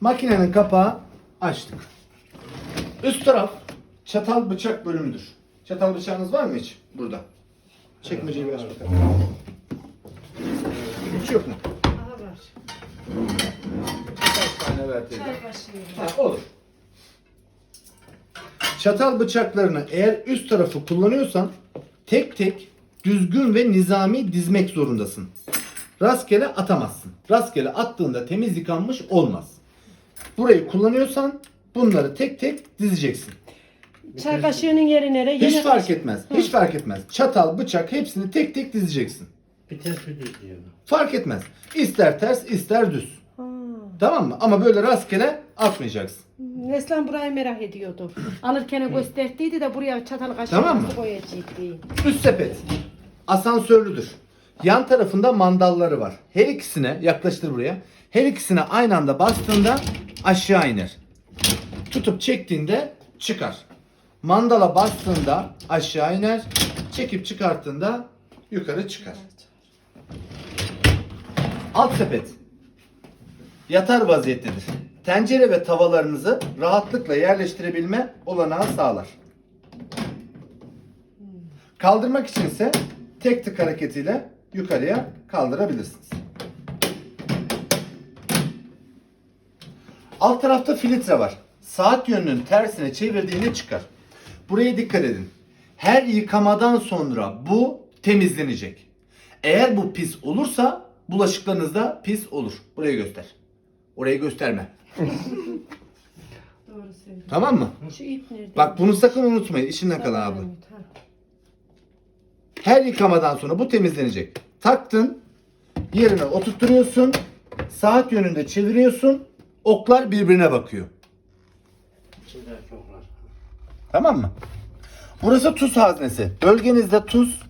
Makinenin kapağı açtık. Üst taraf çatal bıçak bölümüdür. Çatal bıçağınız var mı hiç burada? Çekmeceyi bir aç bakalım. Hiç yok mu? Aha var. Kaç tane ver teyze? Çay kaşığı. Ha, olur. Çatal bıçaklarını eğer üst tarafı kullanıyorsan tek tek düzgün ve nizami dizmek zorundasın. Rastgele atamazsın. Rastgele attığında temiz yıkanmış olmaz. Burayı kullanıyorsan bunları tek tek dizeceksin. Çay kaşığının yeri nere? Hiç fark etmez. Hiç fark etmez. Çatal, bıçak hepsini tek tek dizeceksin. Bir ters bir düz diyor. Fark etmez. İster ters, ister düz. Ha. Tamam mı? Ama böyle rastgele atmayacaksın. Neslan burayı merak ediyordu. Alırken gösterdiydi de buraya çatal kaşığı Tamam mı? nasıl koyacaktı. Üst sepet. Asansörlüdür. Yan tarafında mandalları var. Her ikisine yaklaştır buraya. Her ikisine aynı anda bastığında aşağı iner. Tutup çektiğinde çıkar. Mandala bastığında aşağı iner. Çekip çıkarttığında yukarı çıkar. Alt sepet. Yatar vaziyettedir. Tencere ve tavalarınızı rahatlıkla yerleştirebilme olanağı sağlar. Kaldırmak içinse tek tık hareketiyle yukarıya kaldırabilirsiniz. Alt tarafta filtre var. Saat yönünün tersine çevirdiğinde çıkar. Buraya dikkat edin. Her yıkamadan sonra bu temizlenecek. Eğer bu pis olursa bulaşıklarınız da pis olur. Burayı göster. Orayı gösterme. Doğru söylüyorsun. Tamam mı? Şu ip nerede? Bak bunu sakın unutmayın. İçinden kalan abi. Ha. Her yıkamadan sonra bu temizlenecek. Taktın, yerine oturtturuyorsun, saat yönünde çeviriyorsun, oklar birbirine bakıyor. Tamam mı? Burası tuz haznesi. Bölgenizde tuz,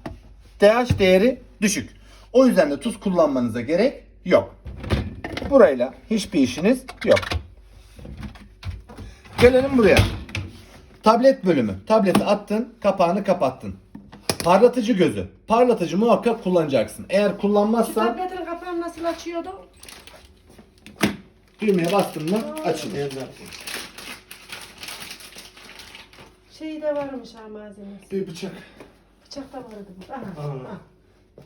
pH değeri düşük. O yüzden de tuz kullanmanıza gerek yok. Burayla hiçbir işiniz yok. Gelelim buraya. Tablet bölümü. Tableti attın, kapağını kapattın. Parlatıcı gözü. Parlatıcı muhakkak kullanacaksın. Eğer kullanmazsan tabletin kapağını nasıl açıyordu? Düğmeye bastın mı açılır. Nerede? Şeyi de varmış ha malzemesi. Bir bıçak. Bıçak da vardı bu. Aha. Aa. aha.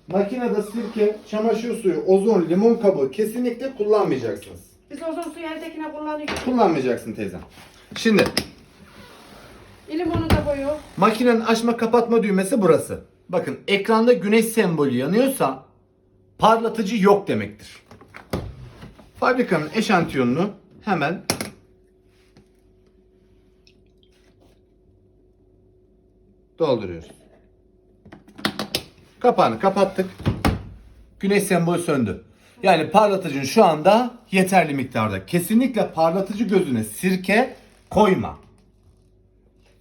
Makinede sirke, çamaşır suyu, ozon, limon kabuğu kesinlikle kullanmayacaksınız. Biz ozon suyu evdekine kullanıyoruz. Kullanmayacaksın teyzem. Şimdi Limonu da koyuyor. makinenin açma kapatma düğmesi burası. Bakın ekranda güneş sembolü yanıyorsa parlatıcı yok demektir. Fabrikanın eşantiyonunu hemen dolduruyoruz. Kapağını kapattık. Güneş sembolü söndü. Yani parlatıcın şu anda yeterli miktarda. Kesinlikle parlatıcı gözüne sirke koyma.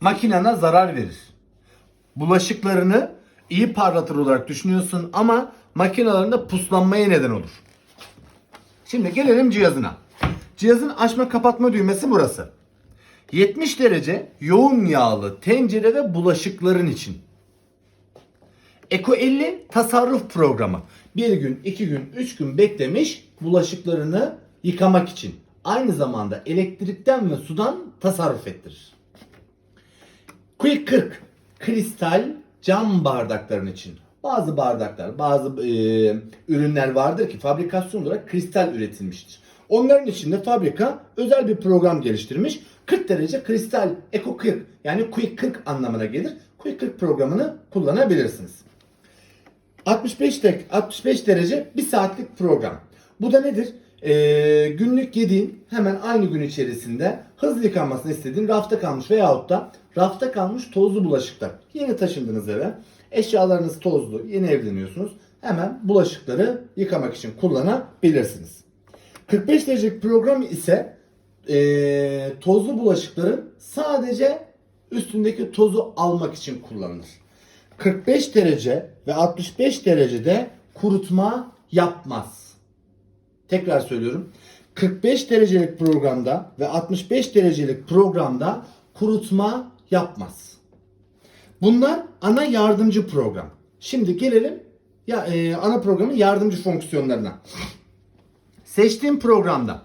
Makinana zarar verir. Bulaşıklarını iyi parlatır olarak düşünüyorsun ama makinalarında puslanmaya neden olur. Şimdi gelelim cihazına. Cihazın açma kapatma düğmesi burası. 70 derece yoğun yağlı tencere ve bulaşıkların için. Eko 50 tasarruf programı. Bir gün, iki gün, üç gün beklemiş bulaşıklarını yıkamak için. Aynı zamanda elektrikten ve sudan tasarruf ettirir. Quick 40 kristal cam bardakların için. Bazı bardaklar, bazı e, ürünler vardır ki fabrikasyon olarak kristal üretilmiştir. Onların içinde fabrika özel bir program geliştirmiş. 40 derece kristal Eco 40 yani Quick 40 anlamına gelir. Quick 40 programını kullanabilirsiniz. 65 dek 65 derece bir saatlik program. Bu da nedir? Ee, günlük yediğin hemen aynı gün içerisinde hızlı yıkanmasını istediğin rafta kalmış veyahut da rafta kalmış tozlu bulaşıklar. Yeni taşındınız eve. Eşyalarınız tozlu. Yeni evleniyorsunuz. Hemen bulaşıkları yıkamak için kullanabilirsiniz. 45 derecelik program ise ee, tozlu bulaşıkların sadece üstündeki tozu almak için kullanılır. 45 derece ve 65 derecede kurutma yapmaz. Tekrar söylüyorum. 45 derecelik programda ve 65 derecelik programda kurutma yapmaz. Bunlar ana yardımcı program. Şimdi gelelim ya e, ana programın yardımcı fonksiyonlarına. Seçtiğim programda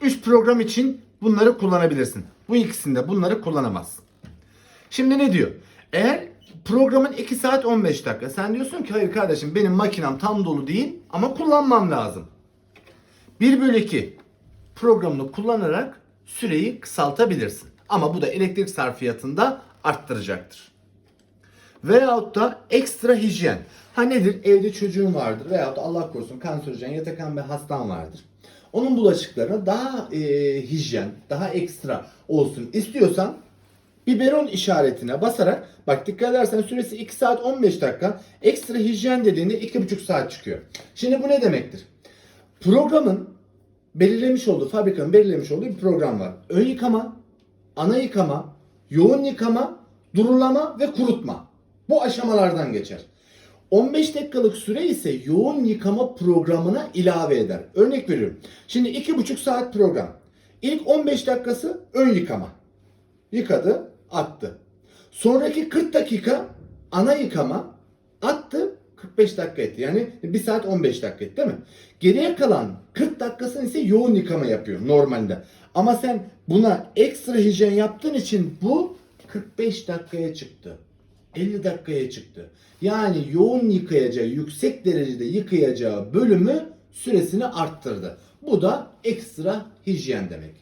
3 program için bunları kullanabilirsin. Bu ikisinde bunları kullanamazsın. Şimdi ne diyor? Eğer programın 2 saat 15 dakika. Sen diyorsun ki hayır kardeşim benim makinem tam dolu değil ama kullanmam lazım. 1 bölü 2 programını kullanarak süreyi kısaltabilirsin. Ama bu da elektrik sarfiyatında arttıracaktır. Veyahut da ekstra hijyen. Ha nedir? Evde çocuğun vardır veyahut da Allah korusun kanserojen yatakan bir hastan vardır. Onun bulaşıklarına daha e, hijyen, daha ekstra olsun istiyorsan biberon işaretine basarak bak dikkat edersen süresi 2 saat 15 dakika ekstra hijyen dediğinde 2,5 saat çıkıyor. Şimdi bu ne demektir? Programın belirlemiş olduğu, fabrikanın belirlemiş olduğu bir program var. Ön yıkama, ana yıkama, yoğun yıkama, durulama ve kurutma. Bu aşamalardan geçer. 15 dakikalık süre ise yoğun yıkama programına ilave eder. Örnek veriyorum. Şimdi 2,5 saat program. İlk 15 dakikası ön yıkama. Yıkadı, attı. Sonraki 40 dakika ana yıkama attı, 45 dakika etti. Yani 1 saat 15 dakika etti değil mi? Geriye kalan 40 dakikasını ise yoğun yıkama yapıyor normalde. Ama sen buna ekstra hijyen yaptığın için bu 45 dakikaya çıktı. 50 dakikaya çıktı. Yani yoğun yıkayacağı, yüksek derecede yıkayacağı bölümü süresini arttırdı. Bu da ekstra hijyen demek.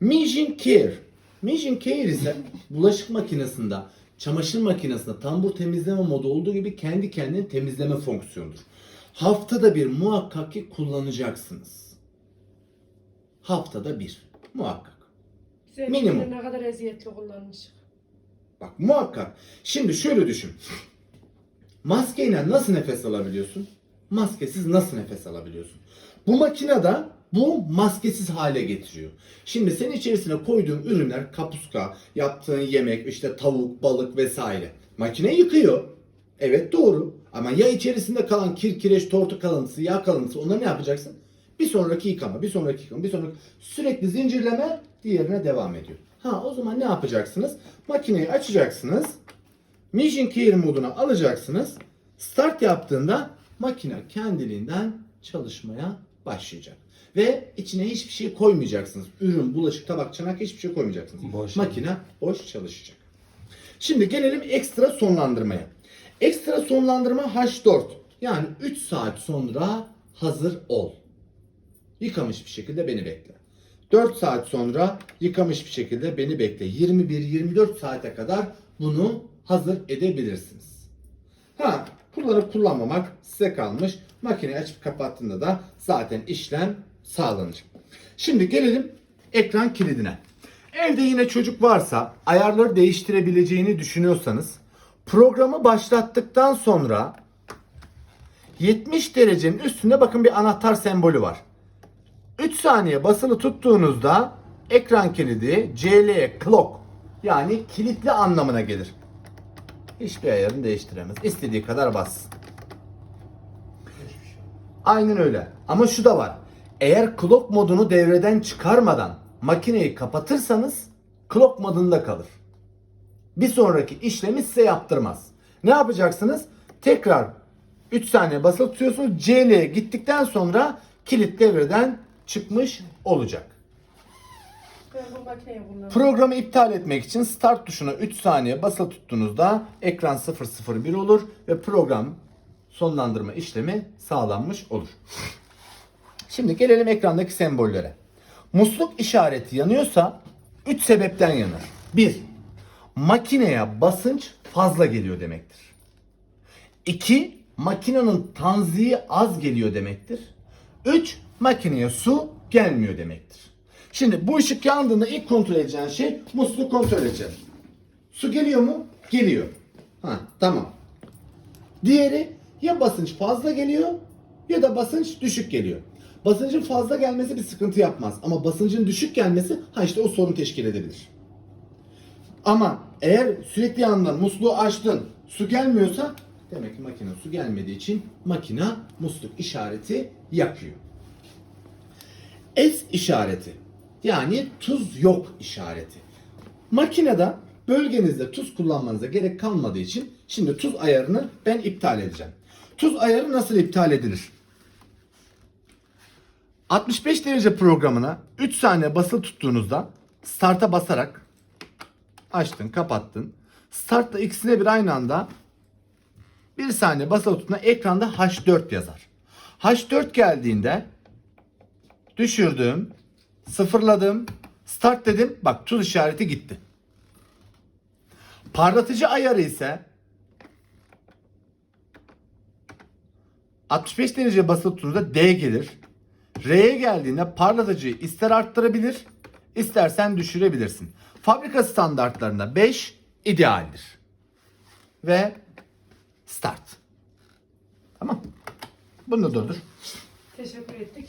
Mijin Care. Mijin Care ise bulaşık makinesinde, çamaşır makinesinde tambur temizleme modu olduğu gibi kendi kendini temizleme fonksiyonudur. Haftada bir muhakkak ki kullanacaksınız. Haftada bir. Muhakkak. Güzel Minimum. Ne kadar eziyetli kullanmış. Bak muhakkak. Şimdi şöyle düşün. Maskeyle nasıl nefes alabiliyorsun? Maskesiz nasıl nefes alabiliyorsun? Bu makinede bu maskesiz hale getiriyor. Şimdi senin içerisine koyduğun ürünler kapuska, yaptığın yemek, işte tavuk, balık vesaire. Makine yıkıyor. Evet doğru. Ama ya içerisinde kalan kir, kireç, tortu kalıntısı, yağ kalıntısı onları ne yapacaksın? Bir sonraki yıkama, bir sonraki yıkama, bir sonraki sürekli zincirleme diğerine devam ediyor. Ha o zaman ne yapacaksınız? Makineyi açacaksınız. Mission Care moduna alacaksınız. Start yaptığında makine kendiliğinden çalışmaya başlayacak. Ve içine hiçbir şey koymayacaksınız. Ürün, bulaşık, tabak, çanak hiçbir şey koymayacaksınız. Boş. Makine boş çalışacak. Şimdi gelelim ekstra sonlandırmaya. Ekstra sonlandırma H4. Yani 3 saat sonra hazır ol. Yıkamış bir şekilde beni bekle. 4 saat sonra yıkamış bir şekilde beni bekle. 21-24 saate kadar bunu hazır edebilirsiniz. Ha, kullanıp kullanmamak size kalmış. Makineyi açıp kapattığında da zaten işlem sağlanır. Şimdi gelelim ekran kilidine. Evde yine çocuk varsa ayarları değiştirebileceğini düşünüyorsanız programı başlattıktan sonra 70 derecenin üstünde bakın bir anahtar sembolü var. 3 saniye basılı tuttuğunuzda ekran kilidi CL clock yani kilitli anlamına gelir. Hiçbir ayarını değiştiremez. İstediği kadar bassın. Aynen öyle. Ama şu da var. Eğer clock modunu devreden çıkarmadan makineyi kapatırsanız clock modunda kalır. Bir sonraki işlemi size yaptırmaz. Ne yapacaksınız? Tekrar 3 saniye basılı tutuyorsunuz. CL'ye gittikten sonra kilit devreden çıkmış olacak. Programı iptal etmek için start tuşuna 3 saniye basılı tuttuğunuzda ekran 001 olur ve program sonlandırma işlemi sağlanmış olur. Şimdi gelelim ekrandaki sembollere. Musluk işareti yanıyorsa 3 sebepten yanar. 1. Makineye basınç fazla geliyor demektir. 2. Makinenin tanziği az geliyor demektir. 3. Makineye su gelmiyor demektir. Şimdi bu ışık yandığında ilk kontrol edeceğin şey musluğu kontrol edeceğiz. Su geliyor mu? Geliyor. Ha tamam. Diğeri ya basınç fazla geliyor ya da basınç düşük geliyor. Basıncın fazla gelmesi bir sıkıntı yapmaz. Ama basıncın düşük gelmesi ha işte o sorun teşkil edebilir. Ama eğer sürekli yandan musluğu açtın su gelmiyorsa demek ki makine su gelmediği için makine musluk işareti yakıyor. S işareti yani tuz yok işareti. Makinede bölgenizde tuz kullanmanıza gerek kalmadığı için şimdi tuz ayarını ben iptal edeceğim. Tuz ayarı nasıl iptal edilir? 65 derece programına 3 saniye basılı tuttuğunuzda start'a basarak açtın, kapattın. Start'la ikisine bir aynı anda 1 saniye basılı tuttuğunda ekranda H4 yazar. H4 geldiğinde düşürdüm, sıfırladım, start dedim. Bak tuz işareti gitti. Parlatıcı ayarı ise 65 derece basılı tuttuğunuzda D gelir. R'ye geldiğinde parlatıcıyı ister arttırabilir, istersen düşürebilirsin. Fabrika standartlarında 5 idealdir. Ve start. Tamam. Bunu da durdur. Teşekkür ettik.